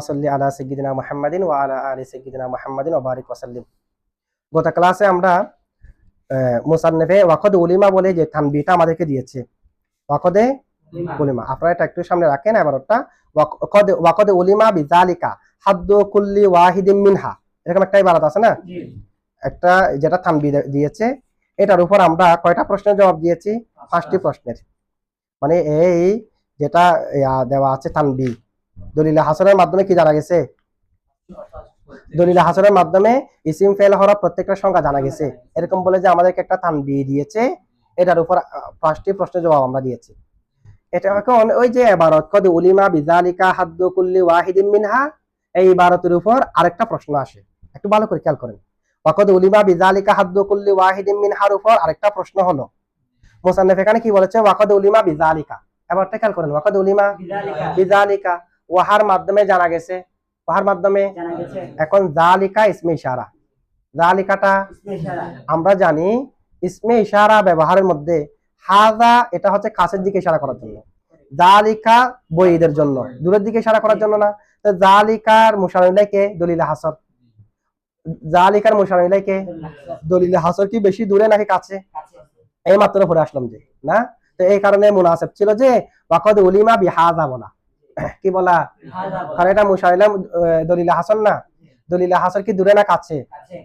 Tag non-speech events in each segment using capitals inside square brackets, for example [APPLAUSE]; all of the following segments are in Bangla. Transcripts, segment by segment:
সাল্লি আলা আলা আলি বারিক গত ক্লাসে আমরা আহ, মুসান্নিফে ওয়াকদ উলিমা বলে যে আমাদেরকে দিয়েছে। ওয়াকদে উলিমা। আপনারা এটা একটু সামনে রাখেন এবার ওটা ওয়াকদ ওয়াকদ উলিমা বিজালিকা হাদ্দু কুল্লি ওয়াহিদিন মিনহা। এরকম একটা ইবারত আছে না? একটা যেটা তানবি দে- দিয়েছে। এটার উপর আমরা কয়টা প্রশ্নের জবাব দিয়েছি? পাঁচটি। প্রশ্নের। মানে এই যেটা দেওয়া আছে তানবি দলিল হাসনের মাধ্যমে কি জানা গেছে? দলিল হাসনের মাধ্যমে ইসিম ফেল হওয়ার প্রত্যেকটা সংখ্যা জানা গেছে। এরকম বলে যে আমাদেরকে একটা তানবি দিয়েছে। এটার উপর পাঁচটি প্রশ্নের জবাব আমরা দিয়েছি। এটা এখন ওই যে এবারত কদ উলিমা বিজালিকা হাদ্দু কুল্লি ওয়াহিদিন মিনহা? এই ইবারতের উপর আরেকটা প্রশ্ন আসে। একটু ভালো করে খেয়াল করেন। ওয়াকদ উলিমা বিজালিকা হাদ্দু কুল্লি ওয়াহিদিন মিনহার উপর আরেকটা প্রশ্ন হলো। মোসান্নেফ এখানে কি বলেছে? ওয়াকদ উলিমা বিজালিকা এবারটা খেয়াল করেন। ওয়াকদ উলিমা বিজালিকা ওয়াহার মাধ্যমে জানা গেছে। ওয়াহার মাধ্যমে এখন জালিকা ইসমে ইশারা। জালিকাটা ইশারা। আমরা জানি ইসমে ইশারা ব্যবহারের মধ্যে হাজা এটা হচ্ছে কাছের দিকে ইশারা করার জন্য। জালিকা বইদের জন্য। দূরের দিকে ইশারা করার জন্য না। তো জালিকার মুশারিলাইকে দলিল হাসর। জালিকার মুশারিলাইকে দলিল হাসর কি বেশি দূরে নাকি কাছে? এই মাত্র পরে আসলাম যে না? তো এই কারণে মুনাসেব ছিল যে ওয়াকদ উলিমা বিহাজা বলা। [COUGHS] কি বলা? কারণ এটা মুশারিলা দলিল হাসন না? দলিল হাসর কি দূরে না কাছে?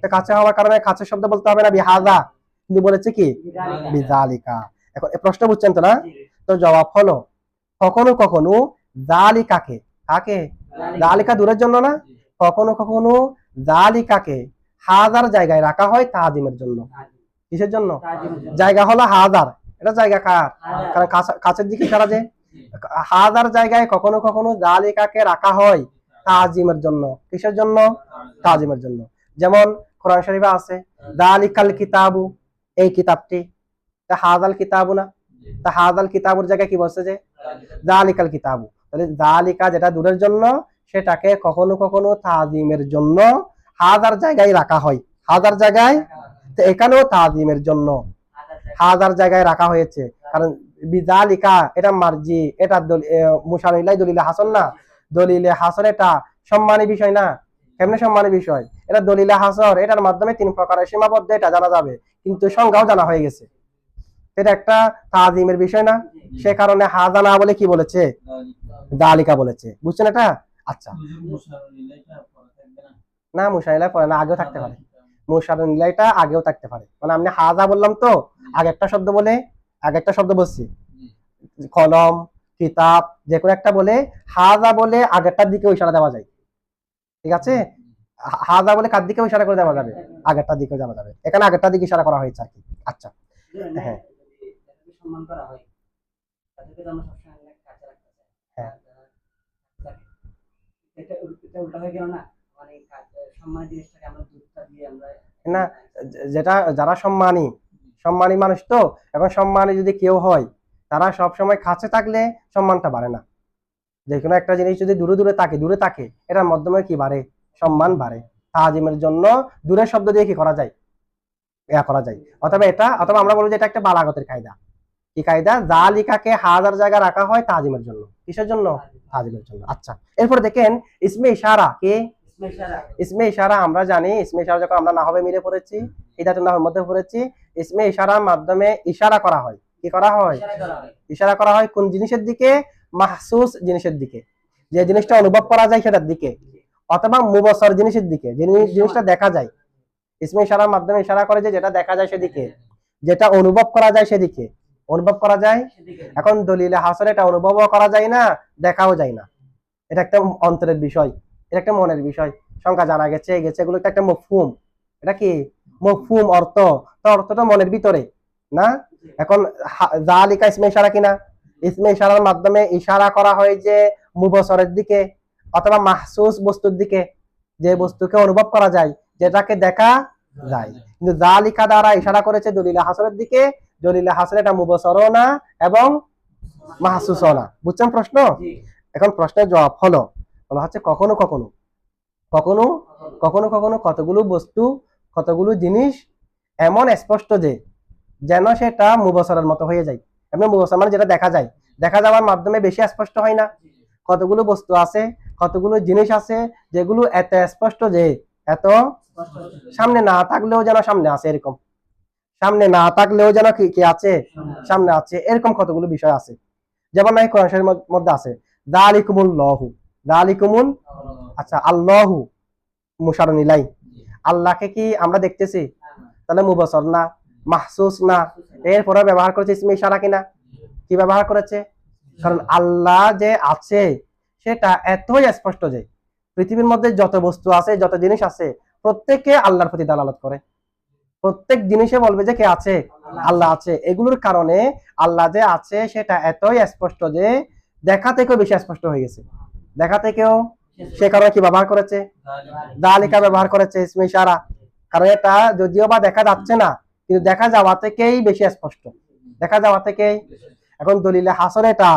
কাছে। হওয়ার কারণে কাছে শব্দ বলতে হবে না বিহাজা কিন্তু বলেছে কি? বিজালিকা এখন প্রশ্ন বুঝছেন তো না? তো জবাব হলো কখনো কখনো জালিকাকে কাকে? জালিকা। দূরের জন্য না? কখনো কখনো জালিকাকে হাজার জায়গায় রাখা হয় তাজিমের জন্য। কিসের জন্য? জায়গা হলো হাজার। এটা জায়গা কার? কারণ কাছে- কাছের দিকে সারা যে হাজার জায়গায় কখনো কখনো জালিকাকে রাখা হয় তাজিমের জন্য। কিসের জন্য? তাজিমের জন্য। যেমন কোরআন শরীফে আছে জালিকাল কিতাবু এই কিতাবটি। তা হাজাল কিতাবু না? তা হাজাল কিতাবুর জায়গায় কি বলছে যে? জালিকাল কিতাবু তাহলে জালিকা যেটা দূরের জন্য, সেটাকে কখনো কখনো তাজিমের জন্য হাজার জায়গায় রাখা হয়। হাজার জায়গায়? তো এখানেও তাজিমের জন্য। হাজার জায়গায় রাখা হয়েছে। কারণ বিজালিকা, এটা মার্জি, এটা মুসানিলাই দলিলে হাসন না। দলিলে হাসর এটা সম্মানী বিষয় না। কেমনে সম্মানী বিষয়? এটা দলিলে হাসর এটার মাধ্যমে তিন প্রকারের সীমাবদ্ধ, এটা জানা যাবে। কিন্তু সংজ্ঞাও জানা হয়ে গেছে। এটা একটা তাজিমের বিষয় না। সে কারণে হাজা না বলে কি বলেছে? জালিকা বলেছে। বুঝছেন এটা? আচ্ছা। না মুসানিলাই পরে না, আগেও থাকতে পারে। মুসানিলাইটা আগেও থাকতে পারে। মানে আমি হাজা বললাম তো, আগে একটা শব্দ বলে আগে একটা শব্দ বলছি। কলম কিতাব যে কোনো একটা বলে হাজা বলে আগেরটার দিকে ইশারা দেওয়া যায়। ঠিক আছে? হাজা বলে কার দিকে ইশারা করে দেওয়া যাবে? আগেরটার দিকে যাওয়া যাবে। এখানে আগেরটার দিকে ইশারা করা হয়েছে আর কি। আচ্ছা। হ্যাঁ। সম্মান করা হয়। তাদেরকে আমরা সবসময় অনেক রাখতে চাই। এটা এটা উল্টা গেল না? মানে সম্মান জিনিসটাকে আমরা দূরতা দিয়ে আমরা না যেটা যারা সম্মানী সম্মানী মানুষ তো এখন সম্মানী যদি কেউ হয় তারা সব সময় কাছে থাকলে সম্মানটা বাড়ে না। যে কোনো একটা জিনিস যদি দূরে দূরে থাকে দূরে থাকে এটার মাধ্যমে কি বাড়ে? সম্মান বাড়ে। তাজিমের জন্য দূরের শব্দ দিয়ে কি করা যায়? ইয়া করা যায়। অথবা এটা অথবা আমরা বলব যে এটা একটা বালাগতের কায়দা। কি কায়দা? জালিকাকে হাজার জায়গা রাখা হয় তাজিমের জন্য। কিসের জন্য? তাজিমের জন্য। আচ্ছা এরপর দেখেন ইসমে ইশারা কে? ইসমে ইশারা। আমরা জানি ইসমে ইশারা যখন আমরা নাহবে মিলে পড়েছি হিদাতুল নাহর মধ্যে পড়েছি ইসমে ইশারার মাধ্যমে ইশারা করা হয়। কি করা হয়? ইশারা করা হয়। কোন জিনিসের দিকে? মাহসুস জিনিসের দিকে। যে জিনিসটা অনুভব করা যায় সেটার দিকে। অথবা মুবসর জিনিসের দিকে। জিনিসটা দেখা যায়। ইসমে ইশারার মাধ্যমে ইশারা করে যে যেটা দেখা যায় সেদিকে। যেটা অনুভব করা যায় সেদিকে। অনুভব করা যায়? এখন দলিলে হাসরে এটা অনুভবও করা যায় না দেখাও যায় না। এটা একটা অন্তরের বিষয়। এটা একটা মনের বিষয়। সংখ্যা জানা গেছে গেছে এগুলো একটা একটা মফহুম। এটা কি? মফহুম অর্থ। অর্থটা মনের ভিতরে না? এখন হা- জালিকা ইসমে ইশারা কিনা? ইসমে ইশারার মাধ্যমে ইশারা করা হয় যে মুবসরের দিকে অথবা মাহসুস বস্তুর দিকে যে বস্তুকে অনুভব করা যায় যেটাকে দেখা যায়। কিন্তু জালিকা দ্বারা ইশারা করেছে দলিলে হাসরের দিকে দলিলে হাসর এটা মুবসরও না এবং মাহসুসও না। বুঝছেন প্রশ্ন? এখন প্রশ্নের জবাব হলো বলা হচ্ছে কখনো কখনো কখনো। কখনো কখনো কতগুলো বস্তু কতগুলো জিনিস এমন স্পষ্ট যে, যেন সেটা মুবসরের মতো হয়ে যায়। এমন মুবসর মানে যেটা দেখা যায়। দেখা যাওয়ার মাধ্যমে বেশি স্পষ্ট হয় না। কতগুলো বস্তু আছে, কতগুলো জিনিস আছে, যেগুলো এত স্পষ্ট যে, এত সামনে না থাকলেও যেন সামনে আছে এরকম। সামনে না থাকলেও যেন কি কি আছে? সামনে আছে। এরকম কতগুলো বিষয় আছে। যেমন নাই কোরআন মধ্যে আছে, দালিকুমুল লহু। দালিকুমুল আচ্ছা আল্লাহু মুশারুন ইলাই আল্লাহকে কি আমরা দেখতেছি? তাহলে মুবসর না মাহসুস না। এরপরে ব্যবহার করেছে ইসমে ইশারা কিনা? কি ব্যবহার করেছে? কারণ আল্লাহ যে আছে সেটা এতই স্পষ্ট যে পৃথিবীর মধ্যে যত বস্তু আছে যত জিনিস আছে প্রত্যেকে আল্লাহর প্রতি দালালত করে। প্রত্যেক জিনিসে বলবে যে কে আছে? আল্লাহ আছে। এগুলোর কারণে আল্লাহ যে আছে সেটা এতই স্পষ্ট যে দেখা থেকেও বেশি স্পষ্ট হয়ে গেছে। দেখা থেকেও সে কারণে কি ব্যবহার করেছে? দালিকা ব্যবহার করেছে ইসমে ইশারা। কারণ এটা যদিও বা দেখা যাচ্ছে না কিন্তু দেখা যাওয়া থেকেই বেশি স্পষ্ট। দেখা যাওয়া থেকেই। এখন দলিলে হাসর এটা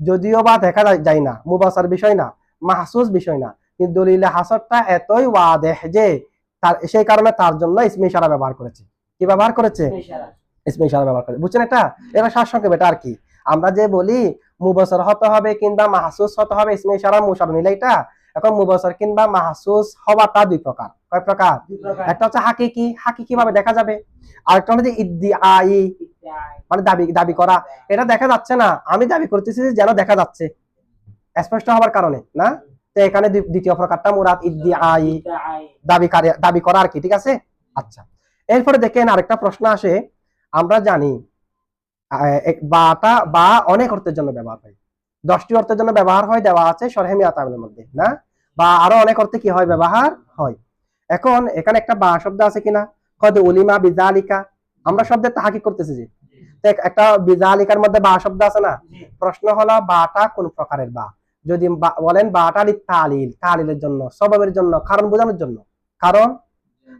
যদিও বা দেখা যায়- না মুবাসার বিষয় না মাহসুস বিষয় না কিন্তু দলিলে হাসরটা এতই ওয়াদেহ যে তার সেই কারণে তার জন্য ইসমে ইশারা ব্যবহার করেছে। কি ব্যবহার করেছে। ইসমে ইশারা। ব্যবহার করে বুঝছেন এটা? এবার সারসংক্ষেপ এটা আর কি। আমরা যে বলি মুবসর হতে হবে কিংবা মাহসুস হতে হবে ইসমে ইশারা মুশার নিলে এটা। এখন মুবসর কিংবা মাহসুস হওয়াটা দুই প্রকার। কয় প্রকার। একটা হচ্ছে হাকিকি হাকিকি ভাবে দেখা যাবে? আরেকটা হচ্ছে ইদ্দি আই মানে দাবি দাবি করা। এটা দেখা যাচ্ছে না। আমি দাবি করতেছি যেন দেখা যাচ্ছে। স্পষ্ট হওয়ার কারণে না? তো এখানে দ্বিতীয় প্রকারটা মুরাদ ইদ্দি আই দাবি কারে- দাবি করা আর কি ঠিক আছে? আচ্ছা। এরপরে দেখেন আরেকটা প্রশ্ন আসে। আমরা জানি বাটা বা অনেক অর্থের জন্য ব্যবহার হয়। দশটি অর্থের জন্য ব্যবহার হয় দেওয়া আছে সরহেমি আতামের মধ্যে না? বা আরও অনেক অর্থে কি হয়? ব্যবহার হয়। এখন এখানে একটা বা শব্দ আছে কিনা? কদ উলিমা বিজালিকা। আমরা শব্দের তাহাকি করতেছি যে। একটা বিজালিকার মধ্যে বা শব্দ আছে না? প্রশ্ন হলো বাটা কোন প্রকারের বা? যদি বলেন বাটা তালিল তালিলের জন্য স্বভাবের জন্য কারণ বোঝানোর জন্য। কারণ?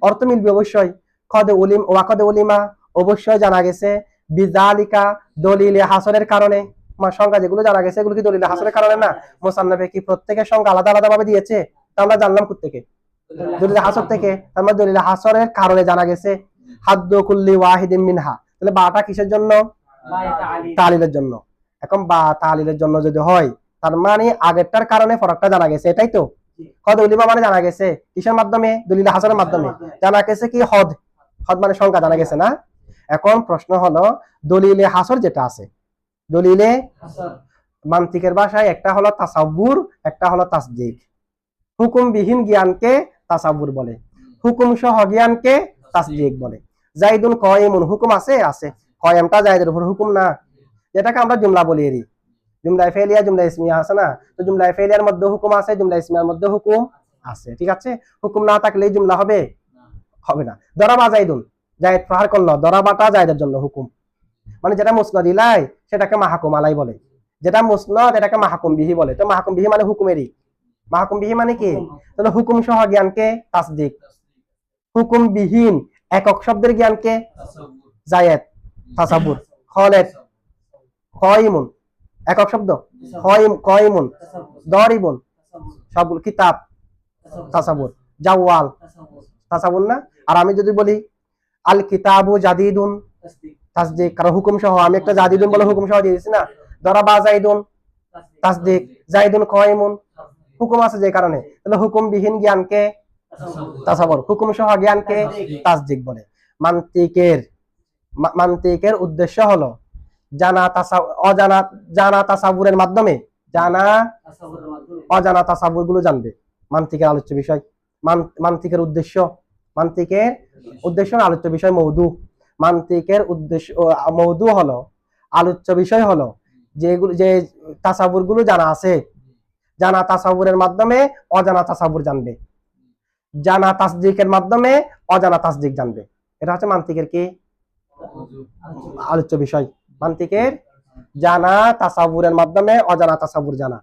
অর্থ মিলবে অবশ্যই। কদে উলিম ওয়াকদে উলিমা অবশ্যই জানা গেছে বিজালিকা দলিলে হাসরের কারণে। সংখ্যা যেগুলো জানা গেছে, এগুলো কি দলিলে হাসরের কারণে না? মোসান্নফে কি প্রত্যেকের সংখ্যা আলাদা আলাদা ভাবে দিয়েছে? তা আমরা জানলাম থেকে দলিলে হাসর থেকে। তার মানে দলিলে হাসরের কারণে জানা গেছে। হাদ্দু কুল্লি ওয়াহিদিন মিনহা। তাহলে বাটা কিসের জন্য? তালিলের জন্য। এখন বা তালিলের জন্য যদি হয়, তার মানে আগেরটার কারণে ফরকটা জানা গেছে, এটাই তো। হদ উলিমা মানে জানা গেছে? কিসের মাধ্যমে? দলিল হাসানের মাধ্যমে। জানা গেছে কি হদ? হদ মানে সংখ্যা জানা গেছে না? এখন প্রশ্ন হলো, দলিলে হাসর যেটা আছে দলিলে। মান্তিকের ভাষায় একটা হলো তাসাব্বুর একটা হলো তাসদিক। হুকুমবিহীন জ্ঞানকে তাসাব্বুর বলে। হুকুম সহ জ্ঞানকে তাসদিক বলে। জাইদুন কয়েমুন হুকুম আছে? আছে। কয়েমটা জায়দের উপর হুকুম না। যেটাকে আমরা জুমলা বলি এরি জুমলায় ফেলিয়া জুমলা ইসমিয়া আছে না? তো জুমলায় ফেলিয়ার মধ্যে হুকুম আছে জুমলা ইসমিয়ার মধ্যে হুকুম আছে। ঠিক আছে? হুকুম না থাকলে জুমলা হবে? হবে না। দরাবা জাইদুন। জায়দ প্রহার করল। দরাবাটা জায়দের জন্য হুকুম। মানে যেটা মুসনদ ইলাই, সেটাকে মাহাকুম আলাই বলে যেটা মুসনদ, এটাকে মাহাকুম বিহি বলে তো মাহাকুম বিহি মানে হুকুমেরই মাহাকুম বিহি মানে কি তাহলে হুকুম সহ জ্ঞানকে তাসদিক হুকুম বিহীন একক শব্দের জ্ঞানকে জায়েদ, তাসাবুর, খলেদ, খয়মুন একক শব্দ খয়ম কয়মুন। দরিবুন। সবগুলো কিতাব, তাসাবুর, জাওয়াল। তাসাবুর না আর আমি যদি বলি আল কিতাবু জাদিদুন তাসদিক। কারণ হুকুম সহ, আমি একটা জাদিদুন বলে হুকুম সহ দিয়ে দিচ্ছি না দরাবা জাইদুন তাসদিক। জাইদুন কয়মুন, হুকুম আছে যে কারণে তাহলে হুকুম বিহীন জ্ঞানকে। তাসাবর হুকুম সহ জ্ঞানকে তাসদিক। বলে মান্তিকের মান্তিকের উদ্দেশ্য হলো জানা তাসা, অজানা, জানা তাসাবুরের মাধ্যমে, জানা অজানা তাসাবুরগুলো জানবে মান্তিকের আলোচ্য বিষয়, মান- মান্তিকের উদ্দেশ্য মান্তিকের উদ্দেশ্য আলোচ্য বিষয় মৌদু মান্তিকের উদ্দেশ্য মৌদু হলো, আলোচ্য বিষয় হলো যেগুলো যে তাসাবুরগুলো জানা আছে। জানা তাসাবুরের মাধ্যমে অজানা তাসাবুর জানবে। জানা তাসদিকের মাধ্যমে অজানা তাসদিক জানবে। এটা হচ্ছে মান্তিকের কি? আলোচ্য বিষয়। মান্তিকের জানা তাসাবুরের মাধ্যমে অজানা তাসাবুর জানা।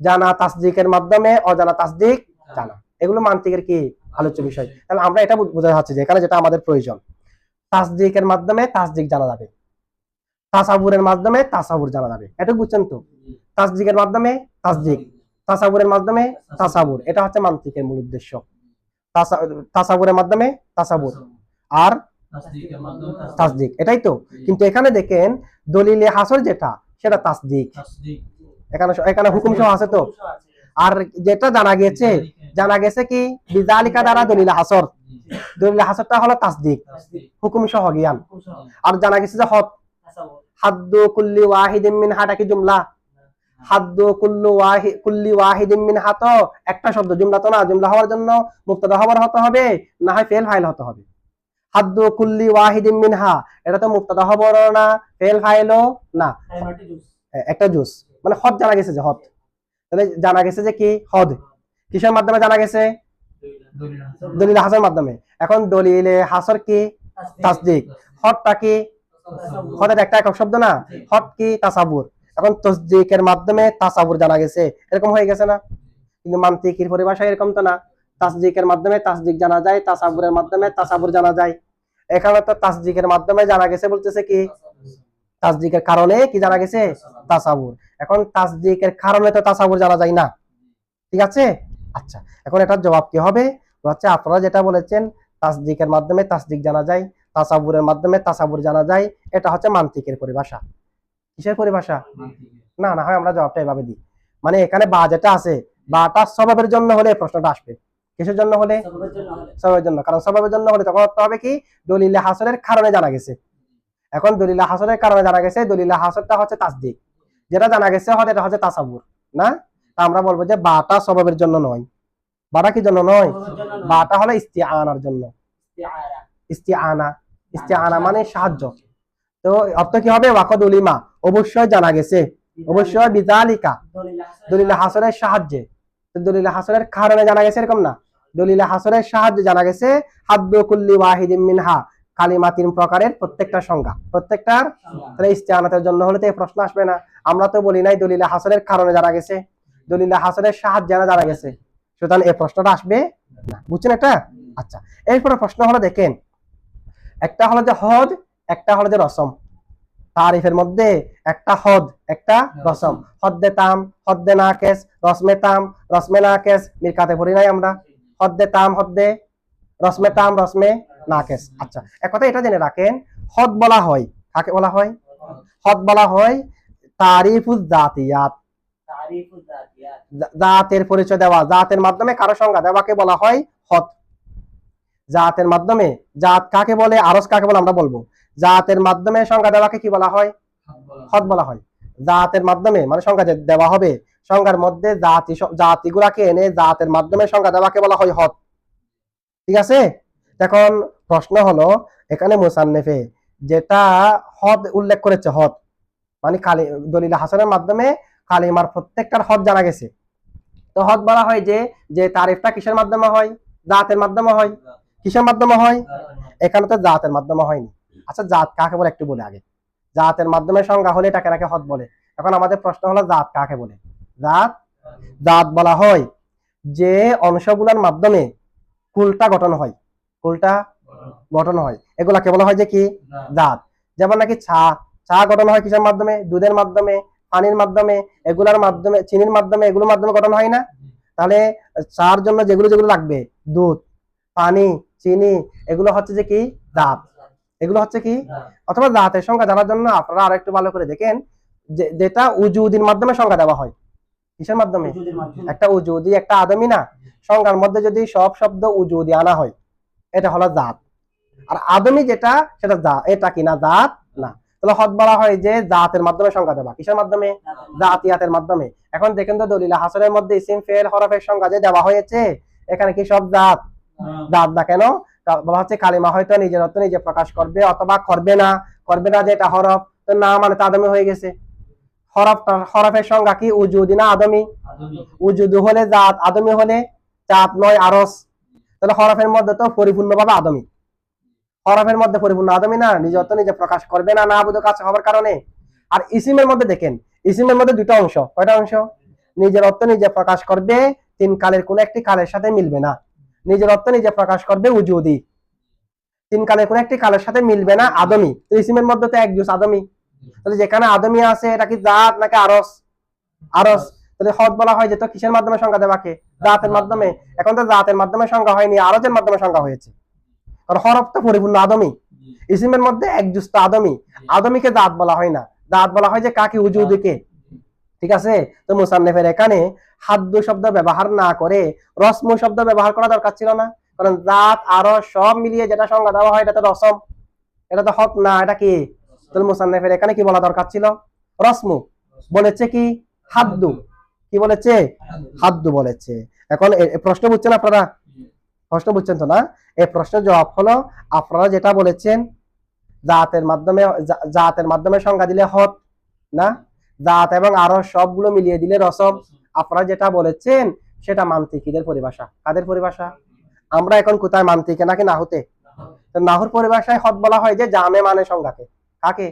জানা তাসদিকের মাধ্যমে অজানা তাসদিক জানা। এগুলো মান্তিকের কি? আলোচ্য বিষয়। তাহলে আমরা এটা বোঝা যাচ্ছে যে এখানে যেটা আমাদের প্রয়োজন। তাসদিকের মাধ্যমে তাসদিক জানা যাবে। তাসাবুরের মাধ্যমে তাসাবুর জানা যাবে। এটা বুঝছেন তো? তাসদিকের মাধ্যমে তাসদিক, তাসাবুরের মাধ্যমে তাসাবুর। এটা হচ্ছে মান্তিকের মূল উদ্দেশ্য। তাসাবুরের মাধ্যমে তাসাবুর। আর তাসদিক, এটাই তো। কিন্তু এখানে দেখেন দলিলে হাসর যেটা, সেটা তাসদিক। এখানে এখানে হুকুম সহ আছে তো? আর যেটা জানা গেছে জানা গেছে কি? বিজালিকা দ্বারা দলিল হাসর। দলিল হাসরটা হলো তাসদিক হুকুম সহ জ্ঞান। আর জানা গেছে যে হদ হাদ্দু কুল্লি ওয়াহিদিন মিন হাটা কি জুমলা। হাদ্দু কুল্লু ওয়াহি কুল্লি ওয়াহিদিন মিন হাত একটা শব্দ জুমলা তো না জুমলা হওয়ার জন্য মুক্তাদা খবর হতে হবে না হয় ফেল ফাইল হতে হবে। হাদ্দু কুল্লি ওয়াহিদিন মিনহা এটা তো মুক্তাদা খবর না ফেল ফাইলও না। একটা জুস। মানে হদ জানা গেছে যে হদ। তাহলে জানা গেছে যে কি? হদ। কিসের মাধ্যমে জানা গেছে? দলিল হাসের মাধ্যমে। এখন দলিলে হাসর কি? তাসদিক। হদটা কি? হদের একটা একক শব্দ না। হদ কি? তাসাবুর। এখন তসদিকের মাধ্যমে তাসাবুর জানা গেছে। এরকম হয়ে গেছে না? কিন্তু মান্তিকির পরিভাষায় এরকম তো না। তাসদিকের মাধ্যমে তাসদিক জানা যায় তাসাবুরের মাধ্যমে তাসাবুর জানা যায়। এখানে তো তাসদিকের মাধ্যমে জানা গেছে বলতেছে কি? তাসদিকের কারণে কি জানা গেছে? তাসাবুর। এখন তাসদিকের কারণে তো তাসাবুর জানা যায় না। ঠিক আছে? আচ্ছা এখন এটার জবাব কি হবে? হচ্ছে আপনারা যেটা বলেছেন তাসদিকের মাধ্যমে তাসদিক জানা যায় তাসাবুরের মাধ্যমে তাসাবুর জানা যায় এটা হচ্ছে মান্তিকের পরিভাষা। কিসের পরিভাষা? না না হয় আমরা জবাবটা এভাবে দিই। মানে এখানে বা যেটা আছে বাটা স্বভাবের জন্য হলে প্রশ্নটা আসবে। কিসের জন্য হলে? স্বভাবের জন্য কারণ স্বভাবের জন্য হলে তখন হবে কি? দলিলে হাসরের কারণে জানা গেছে। এখন দলিলে হাসরের কারণে জানা গেছে দলিলে হাসরটা হচ্ছে তাসদিক। যেটা জানা গেছে হয়তো এটা হচ্ছে তাসাবুর না? তা আমরা বলব যে বাটা স্বভাবের জন্য নয়। বাটা কি জন্য নয়? বাটা হলো ইস্তিয়ানার জন্য। ইস্তিয়ানা ইস্তিয়ানা মানে সাহায্য। তো অর্থ কি হবে? ওয়াকদ উলিমা। অবশ্যই জানা গেছে। অবশ্যই বিজালিকা দলিল হাসনের সাহায্যে। দলিল হাসনের কারণে জানা গেছে এরকম না। দলিল হাসনের সাহায্যে জানা গেছে হাদ্দ কুল্লি ওয়াহিদিন মিনহা। কালিমা তিন প্রকারের প্রত্যেকটা সংজ্ঞা। প্রত্যেকটার তাহলে ইস্তেহানাতের জন্য হলে তো এই প্রশ্ন আসবে না। আমরা তো বলি নাই দলিল হাসনের কারণে জানা গেছে। দলিল হাসানের সাহায্যে জানা গেছে। সুতরাং এই প্রশ্নটা আসবে না। বুঝছেন এটা আচ্ছা এরপরে প্রশ্ন হলো দেখেন, একটা হলো যে হদ, একটা হলো যে রসম। তারিফের মধ্যে একটা হদ, একটা রসম। হদ্দে তাম, হদ্দে নাকেস রসমে তাম, রসমে নাকেস মিরকাতে পড়ি নাই আমরা। হদ্দে তাম, হদ্দে, রসমে তাম, রসমে নাকেস আচ্ছা এক কথা এটা জেনে রাখেন, হদ বলা হয়, কাকে বলা হয়? হদ বলা হয় তারিফুজ জাতিয়াত। জাতের পরিচয় দেওয়া জাতের মাধ্যমে কারও সংজ্ঞা দেওয়াকে বলা হয়? হদ জাতের মাধ্যমে জাত কাকে বলে আরস কাকে বলে আমরা বলব। জাতের মাধ্যমে সংজ্ঞা দেওয়াকে কি বলা হয়? হদ বলা হয়। জাতের মাধ্যমে মানে সংজ্ঞা দেওয়া হবে সংজ্ঞার মধ্যে জাতি জাতিগুলাকে এনে জাতের মাধ্যমে সংজ্ঞা দেওয়াকে বলা হয়? হদ ঠিক আছে? এখন প্রশ্ন হলো এখানে মুসান্নেফে যেটা হদ উল্লেখ করেছে হদ মানে কালি দলিল হাসানের মাধ্যমে কালিমার প্রত্যেকটার হদ জানা গেছে। তো হদ বলা হয় যে যে তারিফটা কিসের মাধ্যমে হয়? জাতের মাধ্যমে হয়? কিসের মাধ্যমে হয়? এখানে তো জাতের মাধ্যমে হয়নি। আচ্ছা জাত কাকে বলে একটু বলে আগে। জাতের মাধ্যমে সংজ্ঞা হলে এটাকে নাকি হদ বলে। এখন আমাদের প্রশ্ন হলো জাত কাকে বলে? জাত? জাত বলা হয় যে অংশগুলোর মাধ্যমে কুলটা গঠন হয়। কুলটা গঠন হয়। এগুলাকে বলা হয় যে কি? জাত। যেমন নাকি চা চা গঠন হয় কিসের মাধ্যমে? দুধের মাধ্যমে। পানির মাধ্যমে এগুলার মাধ্যমে চিনির মাধ্যমে এগুলোর মাধ্যমে গঠন হয় না? তাহলে চার জন্য যেগুলো যেগুলো লাগবে দুধ পানি চিনি এগুলো হচ্ছে যে কি? জাত। এগুলো হচ্ছে কি? অথবা জাতের সংখ্যা জানার জন্য আপনারা আর একটু ভালো করে দেখেন যেটা উজুদির মাধ্যমে সংখ্যা দেওয়া হয়। কিসের মাধ্যমে? একটা উজুদি একটা আদমি না? সংজ্ঞার মধ্যে যদি সব শব্দ উজুদি আনা হয় এটা হলো জাত। আর আদমি যেটা সেটা এটা কিনা জাত। না তাহলে হদ বলা হয় যে জাতের মাধ্যমে সংখ্যা দেওয়া কিসের মাধ্যমে? জাতিয়াতের মাধ্যমে। এখন দেখেন তো দলিলা হাসরের মধ্যে ইসিম ফেল হরফের সংখ্যা যে দেওয়া হয়েছে এখানে কি সব জাত? জাত না কেন? বলা হচ্ছে কালিমা হয়তো নিজের অর্থ নিজে প্রকাশ করবে অথবা করবে না। করবে না যে এটা হরফ তো না মানে তো আদমি হয়ে গেছে। হরফ হরফের সংজ্ঞা কি? উজুদি না আদমি। উজুদু হলে জাত আদমি হলে জাত নয় আরস। তাহলে হরফের মধ্যে তো পরিপূর্ণভাবে আদমি। হরফের মধ্যে পরিপূর্ণ। আদমি না, নিজে অর্থ নিজে প্রকাশ করবে না না বুধ কাছে হওয়ার কারণে। আর ইসিমের মধ্যে দেখেন, ইসিমের মধ্যে দুটো অংশ। কয়টা অংশ? নিজের অর্থ নিজে প্রকাশ করবে, তিন কালের কোন একটি কালের সাথে মিলবে না। নিজের অর্থ নিজে প্রকাশ করবে উজুদি। তিন কালের কোন একটি কালের সাথে মিলবে না আদমি। ইসিমের মধ্যে তো এক জুস আদমি। তাহলে যেখানে আদমি আছে, এটা কি জাত নাকি আরস? আরস। তাহলে হদ বলা হয় যে তো কিসের মাধ্যমে সংজ্ঞা দেওয়াকে জাতের মাধ্যমে। এখন তো জাতের মাধ্যমে সংজ্ঞা হয়নি আরজের মাধ্যমে সংজ্ঞা হয়েছে। কারণ হরফ পরিপূর্ণ আদমি। ইসিমের মধ্যে এক জুস আদমি। আদমিকে জাত বলা হয় না। জাত বলা হয় যে কাকে উজুদিকে ঠিক আছে? তো মুসান্নেফের এখানে হাদ্য শব্দ ব্যবহার না করে রসমু শব্দ ব্যবহার করা দরকার ছিল না। কারণ জাত আরও সব মিলিয়ে যেটা সংজ্ঞা দেওয়া হয় এটা তো রসম। এটা তো হক না এটা কি? তাহলে মুসান্নেফের এখানে কি বলা দরকার ছিল? রসমু। বলেছে কি? হাদ্দু। কি বলেছে? হাদ্দু। বলেছে। এখন প্রশ্ন বুঝছেন আপনারা? প্রশ্ন বুঝছেন তো না? এই প্রশ্নের জবাব হলো, আপনারা যেটা বলেছেন, জাতের মাধ্যমে জাতের মাধ্যমে সংজ্ঞা দিলে হত, না? জাত এবং আরও সবগুলো মিলিয়ে দিলে রসম। আপনারা যেটা বলেছেন, সেটা মান্তিকিদের পরিভাষা। কাদের পরিভাষা? আমরা এখন কোথায় মান্তিকে নাকি নাহুতে? তো নাহুর পরিভাষায় হদ বলা হয় যে, জামে মানে সংজ্ঞাকে। কাকে?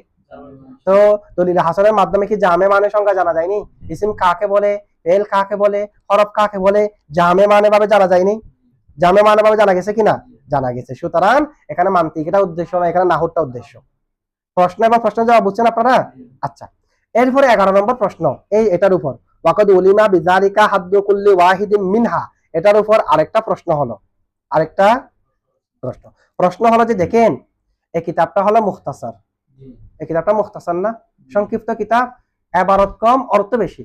তো দলিল হাসনের মাধ্যমে কি জামে মানে সংজ্ঞা জানা যায়নি? ইসিম কাকে বলে? এল কাকে বলে? হরফ কাকে বলে? জামে মানে ভাবে জানা যায়নি। জামে মানে ভাবে জানা গেছে কিনা? জানা গেছে। সুতরাং এখানে মান্তিকটা উদ্দেশ্য না এখানে নাহুরটা উদ্দেশ্য। প্রশ্ন এবং প্রশ্ন জবাব বুঝছেন আপনারা? আচ্ছা। এরপরে এগারো নম্বর প্রশ্ন। এই এটার উপর। ওয়াকদ উলিমা বিজারিকা হাদ্দু কুল্লি ওয়াহিদিন মিনহা। এটার উপর আরেকটা প্রশ্ন হলো। আরেকটা প্রশ্ন। প্রশ্ন হলো যে দেখেন এই কিতাবটা হলো মুখতাসার। এই কিতাবটা মুখতাসার না? সংক্ষিপ্ত কিতাব। এবারত কম অর্থ বেশি।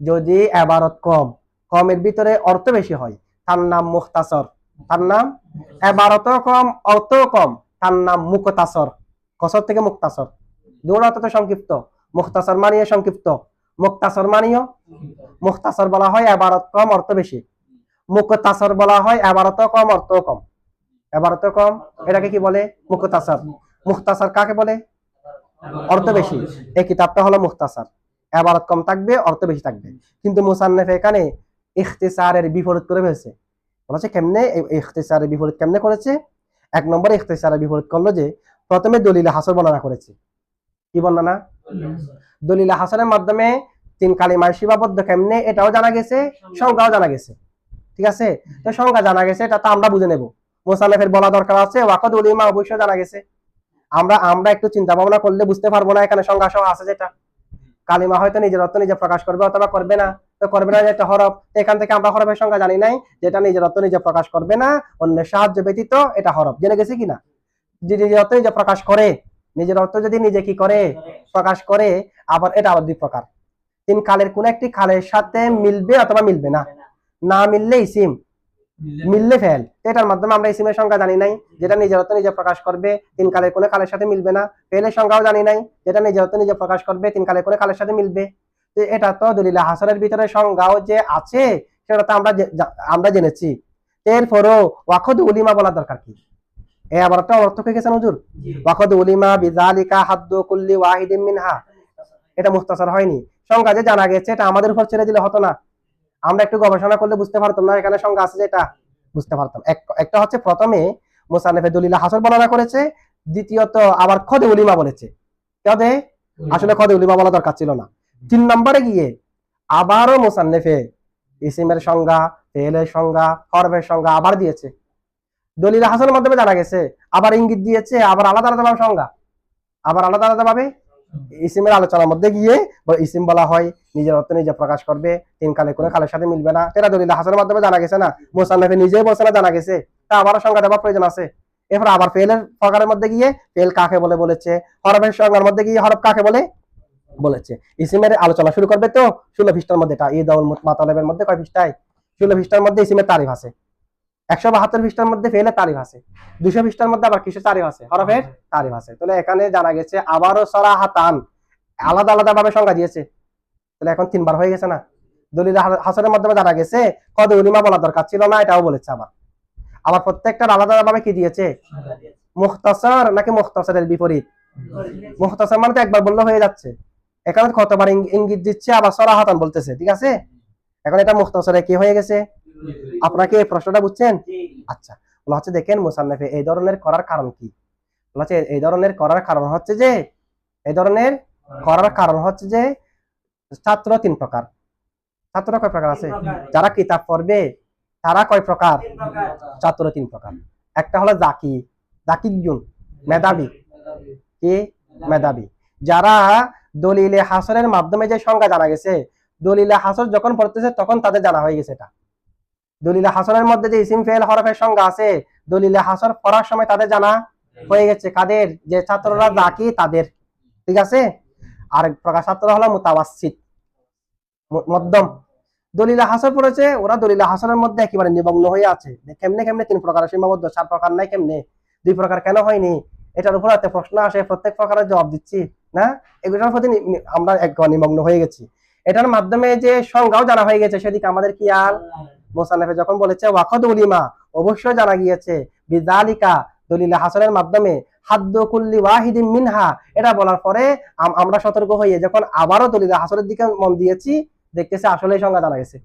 যদি এবারত কম কমের ভিতরে অর্থ বেশি হয় তার নাম মুখতাসর। তার নাম? এবারত কম অর্থ কম। তার নাম মুখতাসর। কসর থেকে মুক্তাসর অর্থ তো সংক্ষিপ্ত। মুখতাসর মানিয়ে সংক্ষিপ্ত। মুক্তাসর মানিয়ে মুখতাসর বলা হয় এবারত কম, অর্থ বেশি। মুখতাসর বলা হয় এবারত কম অর্থ কম। এবারত কম, এটাকে কি বলে? মুখতাসর। মুখতাসর কাকে বলে? অর্থ বেশি। এই কিতাবটা হলো মুখতাসার। এবারত কম থাকবে, অর্থ বেশি থাকবে। কিন্তু মুসান্নেফ এখানে ইখতিসারের বিপরীত করে ফেলছে। বলেছে কেমনে ইখতিসারের বিপরীত কেমনে করেছে? এক নম্বরে ইখতিসারের বিপরীত করল যে, প্রথমে দলিল হাসর বর্ণনা করেছে। কি বর্ণনা? দলিল হাসনের মাধ্যমে তিন কালিমায় সীমাবদ্ধ কেমনে? এটাও জানা গেছে, সংজ্ঞাও জানা গেছে। ঠিক আছে? তো সংজ্ঞা জানা গেছে, এটা তো আমরা বুঝে নেব। মোসালেফের বলা দরকার আছে, ওয়াকদ উলিমা অবশ্যই জানা গেছে। আমরা আমরা একটু চিন্তা ভাবনা করলে বুঝতে পারব না, এখানে সংজ্ঞা সহ আছে যেটা। কালিমা হয়তো নিজের অর্থ নিজে প্রকাশ করবে অথবা করবে না। করবে না যেটা হরফ। এখান থেকে আমরা হরফের সংজ্ঞা জানি নাই, যেটা নিজের অর্থ নিজে প্রকাশ করবে না। অন্যের সাহায্য ব্যতীত এটা হরফ। জেনে গেছি কিনা যে নিজের অর্থ নিজে প্রকাশ করে, নিজের অর্থ যদি নিজে কি করে, প্রকাশ করে, আবার এটা আবার দুই প্রকার। তিন কালের কোন একটি খালের সাথে মিলবে অথবা মিলবে না। না মিললে ইসিম মিললে ফেল এটার মাধ্যমে আমরা ইসিমের সংখ্যা জানি নাই, যেটা নিজের অর্থ নিজে প্রকাশ করবে, তিন কালের কোনো কালের সাথে মিলবে না। ফেলের সংখ্যাও জানি নাই, যেটা নিজের অর্থ নিজে প্রকাশ করবে, তিন কালের কোনো কালের সাথে মিলবে। তো এটা তো দলিলা হাসনের ভিতরে সংজ্ঞাও যে আছে সেটা তো আমরা আমরা জেনেছি। এরপরও ওয়াখদ উলিমা বলা দরকার কি? এ আবার একটা অর্থ ওয়াখদ উলিমা বিজালিকা হাদ্দু কুল্লি ওয়াহিদিন মিনহা। এটা মুখতাসার হয়নি। সংজ্ঞা যে জানা গেছে এটা আমাদের উপর ছেড়ে দিলে হতো না। আমরা একটু গবেষণা করলে বুঝতে পারতাম না এখানে সংজ্ঞা আছে যেটা বুঝতে পারতাম। একটা হচ্ছে প্রথমে মোসানেফে দলিলা হাসর বর্ণনা করেছে দ্বিতীয়ত আবার খদে উলিমা বলেছে। কদে আসলে খদে উলিমা বলা দরকার ছিল না। তিন নম্বরে গিয়ে আবারও মোসান্নেফে ইসিমের সংজ্ঞা ফেলের সংজ্ঞা, হরফের সংজ্ঞা আবার দিয়েছে। দলিল হাসানের মাধ্যমে জানা গেছে, আবার ইঙ্গিত দিয়েছে, আবার আলাদা আলাদা ভাবে সংজ্ঞা। আবার আলাদা আলাদা ভাবে ইসিমের আলোচনার মধ্যে গিয়ে ইসিম বলা হয়, নিজের অর্থ নিজে প্রকাশ করবে, তিন কালে কোনো কালের সাথে মিলবে না। সেটা দলিল হাসানের মাধ্যমে জানা গেছে না, মোসান্নেফে নিজেই বলছে না, জানা গেছে। তা আবারও সংজ্ঞা দেওয়ার প্রয়োজন আছে। এরপর আবার ফেলের প্রকারের মধ্যে গিয়ে ফেল কাকে বলে বলেছে, হরফের সংজ্ঞার মধ্যে গিয়ে হরফ কাকে বলে? বলেছে। ইসিমের আলোচনা শুরু করবে তো? ষোলো পৃষ্ঠার মধ্যে। এটা ঈদ আউল মাতালেবের মধ্যে কয় পৃষ্ঠায়? ষোলো পৃষ্ঠার মধ্যে ইসিমের তারিফ আছে। একশো বাহাত্তর পৃষ্ঠার মধ্যে ফেলে তারিফ আছে। দুশো পৃষ্ঠার মধ্যে আবার কিসের তারিফ আছে? হরফের তারিফ আছে। তাহলে এখানে জানা গেছে আবারও সরা হাতান আলাদা আলাদা ভাবে সংজ্ঞা দিয়েছে। তাহলে এখন তিনবার হয়ে গেছে না? দলিল হাসানের মাধ্যমে জানা গেছে কদ উলিমা বলা দরকার ছিল না এটাও বলেছে আবার। আবার প্রত্যেকটার আলাদা আলাদা ভাবে কি দিয়েছে? মুখতাসার নাকি মুখতাসারের বিপরীত? মুখতাসার মানে তো একবার বললে হয়ে যাচ্ছে। এখানে কতবার ইঙ্গিত দিচ্ছে আবার সরা হাতান বলতেছে ঠিক আছে? এখন এটা মুখতাসারে কি হয়ে গেছে? আপনাকে এই প্রশ্নটা বুঝছেন? আচ্ছা বলা হচ্ছে দেখেন মুসান্নেফে এই ধরনের করার কারণ কি? বলা হচ্ছে এই ধরনের করার কারণ হচ্ছে যে এই ধরনের করার কারণ হচ্ছে যে ছাত্র তিন প্রকার। ছাত্র কয় প্রকার আছে? যারা কিতাব পড়বে তারা কয় প্রকার? ছাত্র তিন প্রকার। একটা হলো জাকি জাকিজুন মেধাবী। কি? মেধাবী। যারা দলিলে হাসরের মাধ্যমে যে সংজ্ঞা জানা গেছে, দলিলে হাসর যখন পড়তেছে তখন তাদের জানা হয়ে গেছে এটা। দলিলে হাসরের মধ্যে যে ইসিম, ফেল, হরফের সংজ্ঞা আছে, দলিলে হাসর পড়ার সময় তাদের জানা হয়ে গেছে। কাদের? যে ছাত্ররা জাকি তাদের। ঠিক আছে? আর এক প্রকার ছাত্র হলো মুতাওয়াসিত ম- মধ্যম। দলিলা হাসর পড়েছে, ওরা দলিলা হাসরের মধ্যে একেবারে নিমগ্ন হয়ে আছে। কেমনে কেমনে তিন প্রকার সীমাবদ্ধ, চার প্রকার নাই কেমনে? দুই প্রকার কেন হয়নি? এটার উপর প্রশ্ন আসে, প্রত্যেক প্রকারের জবাব দিচ্ছি। না? এগুলোর প্রতি আমরা একবার নিমগ্ন হয়ে গেছি। এটার মাধ্যমে যে সংজ্ঞাও জানা হয়ে গেছে, সেদিকে আমাদের কি আর? মোসান্নেফে যখন বলেছে ওয়াকদ উলিমা অবশ্যই জানা গিয়েছে বিদালিকা দলিল হাসনের মাধ্যমে ওয়াহিদিন মিনহা এটা বলার পরে আমরা সতর্ক যখন আবারও দিকে মন দিয়েছি, দেখতেছে আসলে সংজ্ঞা জানা গেছে।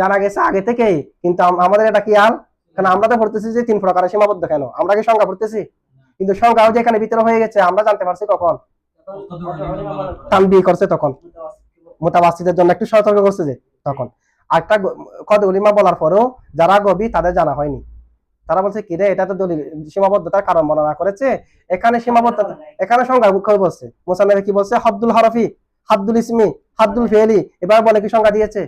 জানা গেছে আগে থেকেই, কিন্তু আমাদের এটা কি আর? কারণ আমরা তো পড়তেছি যে তিন প্রকারের সীমাবদ্ধ কেন? আমরা কি সংজ্ঞা পড়তেছি? কিন্তু সংজ্ঞাও যে এখানে ভিতরে হয়ে গেছে, আমরা জানতে পারছি কখন? তানবি করছে তখন। মোতাবাসিদের জন্য একটু সতর্ক করছে যে, তখন। একটা কদ উলিমা বলার পরেও যারা গবি তাদের জানা হয়নি। তারা বলছে, কি রে, এটা তো দলিল, সীমাবদ্ধতার কারণ বর্ণনা করেছে। এখানে সীমাবদ্ধতা, এখানে সংখ্যা মুখ্য বলছে। মোসান্নবী কি বলছে? হাদ্দুল হরফি হাদ্দুল ইসমি হাদ্দুল ফেলি এবার বলে কি সংজ্ঞা দিয়েছে?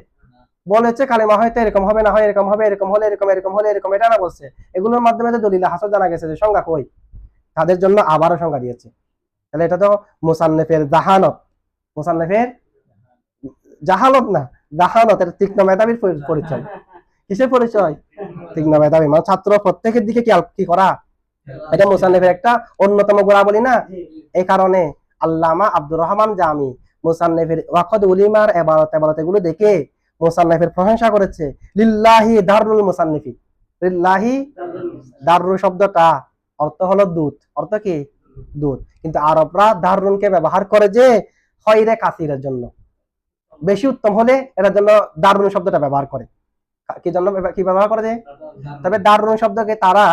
বলেছে, কালিমা হয়তো এরকম হবে, না হয় এরকম হবে, এরকম হলে এরকম এরকম হলে এরকম। এটা না বলছে। এগুলোর মাধ্যমে তো দলিল হাসর জানা গেছে যে সংখ্যা কই। তাদের জন্য আবারও সংজ্ঞা দিয়েছে। তাহলে এটা তো মুসান্নেফের জাহানত। মুসান্নেফের জাহালত না জাহানত এটা তীক্ষ্ণ মেধাবীর পরিচয়। কিসের পরিচয়? তীক্ষ্ণ মেধাবী। মানে ছাত্র প্রত্যেকের দিকে কি কি করা? এটা মুসান্নেফের একটা অন্যতম গুণাবলী না? এই কারণে আল্লামা আব্দুর রহমান জামি মুসান্নেফের ওয়াকদ উলিমার এবারত এবারত এগুলো দেখে মুসান্নেফের প্রশংসা করেছে লিল্লাহি দারুল মুসান্নিফি। লিল্লাহি দারুল শব্দটা অর্থ হলো দূত। অর্থ কি? দূত কিন্তু আরবরা দারুনকে ব্যবহার করে যে হয়রে কাসিরের জন্য। বেশি উত্তম হলে এটার জন্য দারুণ শব্দটা ব্যবহার করে। কি জন্য কি ব্যবহার করে যে? তবে দারুণ শব্দকে তারা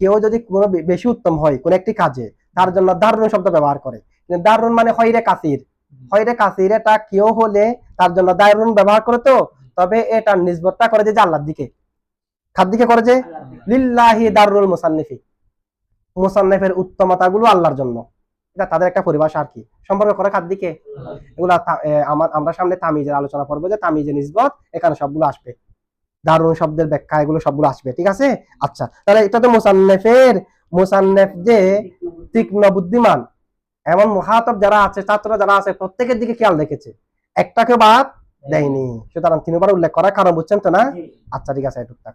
কেউ যদি কোনো বেশি উত্তম হয় কোন একটি কাজে তার জন্য দারুণ শব্দ ব্যবহার করে। দারুণ মানে হয়রে কাসির। হয়রে কাসির এটা কেউ হলে তার জন্য দারুণ ব্যবহার করে তো তবে এটা নিজবতটা করে যে আল্লাহর দিকে। দিকে করে যে? লিল্লাহি দারুল মুসান্নিফি। মুসান্নিফের উত্তমতাগুলো আল্লাহর জন্য। এটা তাদের একটা পরিভাষা আর কি। সম্পর্ক করে কার দিকে এগুলা আমার সামনে তামিজের আলোচনা করব যে তামিজের নিজবত এখানে সবগুলো আসবে। দারুণ শব্দের ব্যাখ্যা এগুলো সবগুলো আসবে ঠিক আছে? আচ্ছা তাহলে এটা তো মুসান্নেফের মুসান্নেফ যে তীক্ষ্ণ বুদ্ধিমান এমন মহাতব যারা আছে ছাত্র যারা আছে প্রত্যেকের দিকে খেয়াল রেখেছে। একটাকে বাদ দেয়নি। সুতরাং তিনবার উল্লেখ করার কারণ বুঝছেন তো না? আচ্ছা ঠিক আছে টুকটাক।